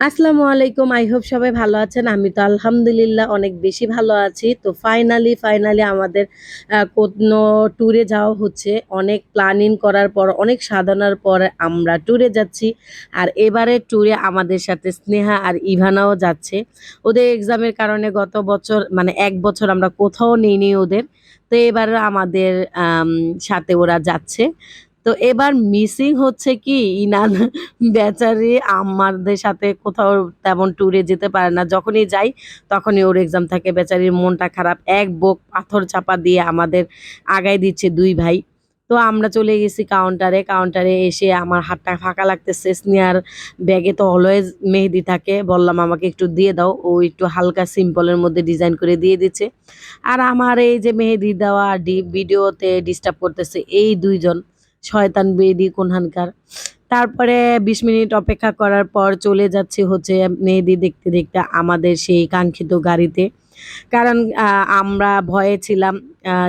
আসসালামু আলাইকুম, I hope সবাই ভালো আছেন। আমি তো আলহামদুলিল্লাহ অনেক বেশি ভালো আছি। তো ফাইনালি ফাইনালি আমাদের কোনো ট্যুরে যাওয়া হচ্ছে। অনেক প্ল্যানিং করার পর, অনেক সাধনার পর আমরা ট্যুরে যাচ্ছি। আর এবারে ট্যুরে আমাদের সাথে স্নেহা আর ইভানাও যাচ্ছে। ওদের এক্সামের কারণে গত বছর মানে এক বছর আমরা কোথাও নেইনি ওদের। তো এবার আমাদের সাথে ওরা যাচ্ছে। তো এবার মিসিং হচ্ছে কি, ইনান বেচারি আমাদের সাথে কোথাও তেমন ট্যুরে যেতে পারে না। যখনই যাই, তখনই ওর এক্সাম থাকে। বেচারির মনটা খারাপ। এক বোক পাথর চাপা দিয়ে আমাদের আগায় দিচ্ছে দুই ভাই। তো আমরা চলে গেছি কাউন্টারে কাউন্টারে এসে আমার হাতটা ফাঁকা লাগতেছে। স্নেহার ব্যাগে তো অলওয়েজ মেহেদি থাকে। বললাম, আমাকে একটু দিয়ে দাও। ও একটু হালকা সিম্পলের মধ্যে ডিজাইন করে দিয়ে দিচ্ছে। আর আমার এই যে মেহেদি দেওয়া ডি ভিডিওতে ডিস্টার্ব করতেছে এই দুইজন। শয়তান বেদি কোনহানকার। তারপরে বিশ মিনিট অপেক্ষা করার পর চলে যাচ্ছি হচ্ছে মেহেদি দেখতে দেখতে আমাদের সেই কাঙ্ক্ষিত গাড়িতে। কারণ আমরা ভয়ে ছিলাম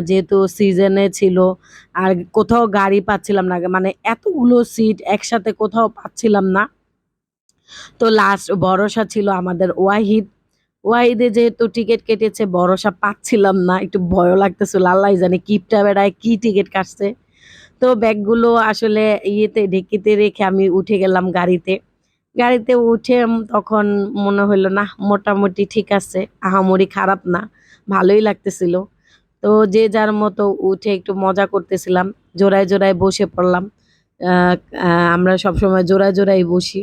যেহেতু সিজনে ছিল, আর কোথাও গাড়ি পাচ্ছিলাম না। মানে এতগুলো সিট একসাথে কোথাও পাচ্ছিলাম না। তো লাস্ট ভরসা ছিল আমাদের ওয়াহিদ। ওয়াহিদে যেহেতু টিকিট কেটেছে, ভরসা পাচ্ছিলাম না। একটু ভয়ও লাগতেছিল আল্লাহ জানে কিপটা বেড়ায় কি টিকিট কাটছে। তো ব্যাগগুলো আসলে ইয়েতে, ঢেকিতে রেখে আমি উঠে গেলাম গাড়িতে। গাড়িতে উঠে তখন মনে হলো না মোটামুটি ঠিক আছে, আহামরি খারাপ না, ভালোই লাগতেছিল। তো যে যার মতো উঠে একটু মজা করতেছিলাম, জোড়ায় জোড়ায় বসে পড়লাম। আমরা সবসময় জোড়ায় জোড়ায় বসি।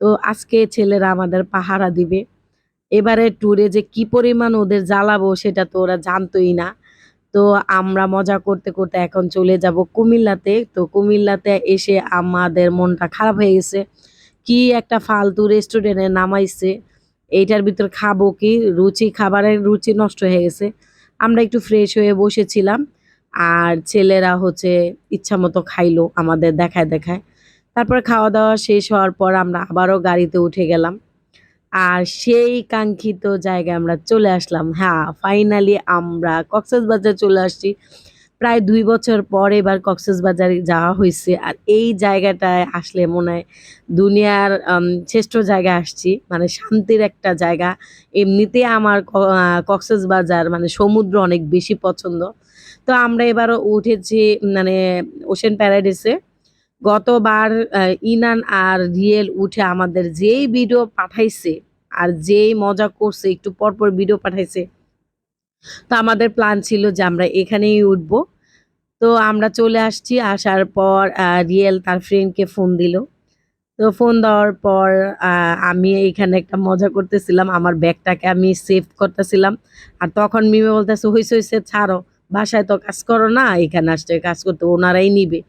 তো আজকে ছেলেরা আমাদের পাহারা দিবে। এবারে ট্যুরে যে কি পরিমাণ ওদের জ্বালাবো সেটা তো ওরা জানতোই না। তো আমরা মজা করতে করতে এখন চলে যাব কুমিল্লাতে। তো কুমিল্লাতে এসে আমাদের মনটা খারাপ হয়ে গেছে। কি একটা ফালতু রেস্টুরেন্টে নামাইছে। এইটার ভিতর খাব কি? রুচি, খাবারের রুচি নষ্ট হয়ে গেছে। আমরা একটু ফ্রেশ হয়ে বসেছিলাম। আর ছেলেরা হচ্ছে ইচ্ছা মতো খাইলো আমাদের দেখায় দেখায়। তারপর খাওয়া দাওয়া শেষ হওয়ার পর আমরা আবারও গাড়িতে উঠে গেলাম। আর সেই কাঙ্ক্ষিত জায়গায় আমরা চলে আসলাম। হ্যাঁ ফাইনালি আমরা কক্সবাজার চলে আসছি। প্রায় দুই বছর পর এবার কক্সবাজারে যাওয়া হয়েছে। আর এই জায়গাটায় আসলে মনে হয় দুনিয়ার শ্রেষ্ঠ জায়গা আসছি। মানে শান্তির একটা জায়গা। এমনিতে আমার কক্সবাজার মানে সমুদ্র অনেক বেশি পছন্দ। তো আমরা এবারও উঠেছি মানে ওশেন প্যারাডাইসে। গতবার ইনান আর রিয়েল উঠে আমাদের যেই ভিডিও পাঠাইছে আর যেই মজা করছে, একটু পর পর ভিডিও পাঠাইছে, তো আমাদের প্ল্যান ছিল যে আমরা এখানেই উঠবো। তো আমরা চলে আসছি, আসার পর রিয়েল তার ফ্রেন্ডকে ফোন দিল। তো ফোন দেওয়ার পর আমি এইখানে একটা মজা করতেছিলাম, আমার ব্যাগটাকে আমি সেভ করতেছিলাম। আর তখন মিমে বলতেছে, হইছে হইসে ছাড়ো। বাসায় তো কাজ করো না, এখানে আসতে কাজ করতে ওনারাই নিবে।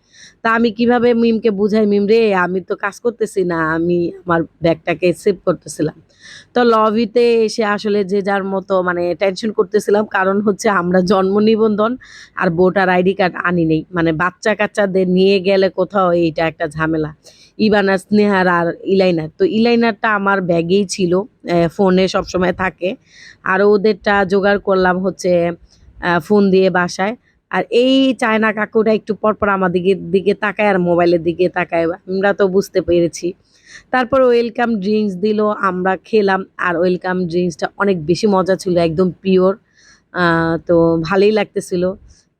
তা আমি কীভাবে মিমকে বুঝাই, মিম রে, আমি তো কাজ করতেছি না, আমি আমার ব্যাগটাকে সেভ করতেছিলাম। তো লবিতে এসে আসলে যে যার মতো মানে টেনশন করতেছিলাম, কারণ হচ্ছে আমরা জন্ম নিবন্ধন আর ভোটার আইডি কার্ড আনি নেই। মানে বাচ্চা কাচ্চাদের নিয়ে গেলে কোথাও এইটা একটা ঝামেলা। ইবানা স্নেহার আর ইলাইনার। তো ইলাইনারটা আমার ব্যাগেই ছিল ফোনে সবসময় থাকে। আর ওদেরটা জোগাড় করলাম হচ্ছে ফোন দিয়ে বাসায়। আর এই চায়না কাকুটা একটু পরপর আমার দিকে দিকে তাকায় আর মোবাইলের দিকে তাকায়। আমরা তো বুঝতে পেরেছি। তারপর ওয়েলকাম ড্রিঙ্কস দিল, আমরা খেলাম। আর ওয়েলকাম ড্রিঙ্কসটা অনেক বেশি মজা ছিল, একদম পিওর তো ভালোই লাগতেছিল।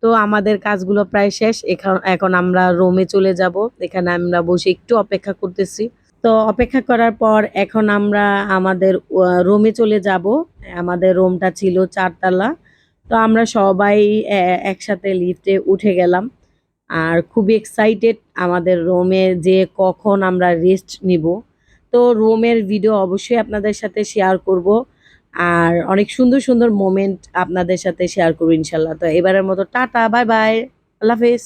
তো আমাদের কাজগুলো প্রায় শেষ। এখন এখন আমরা রোমে চলে যাব। এখানে আমরা বসে একটু অপেক্ষা করতেছি। তো অপেক্ষা করার পর এখন আমরা আমাদের রোমে চলে যাব। আমাদের রোমটা ছিল চারতলা। তো আমরা সবাই একসাথে লিফটে উঠে গেলাম। আর খুবই এক্সাইটেড আমাদের রোমে যে কখন আমরা রেস্ট নিব। তো রোমের ভিডিও অবশ্যই আপনাদের সাথে শেয়ার করব। আর অনেক সুন্দর সুন্দর মোমেন্ট আপনাদের সাথে শেয়ার করব ইনশাল্লাহ। তো এবারের মতো টাটা বাই বাই আল্লাহ হাফেজ।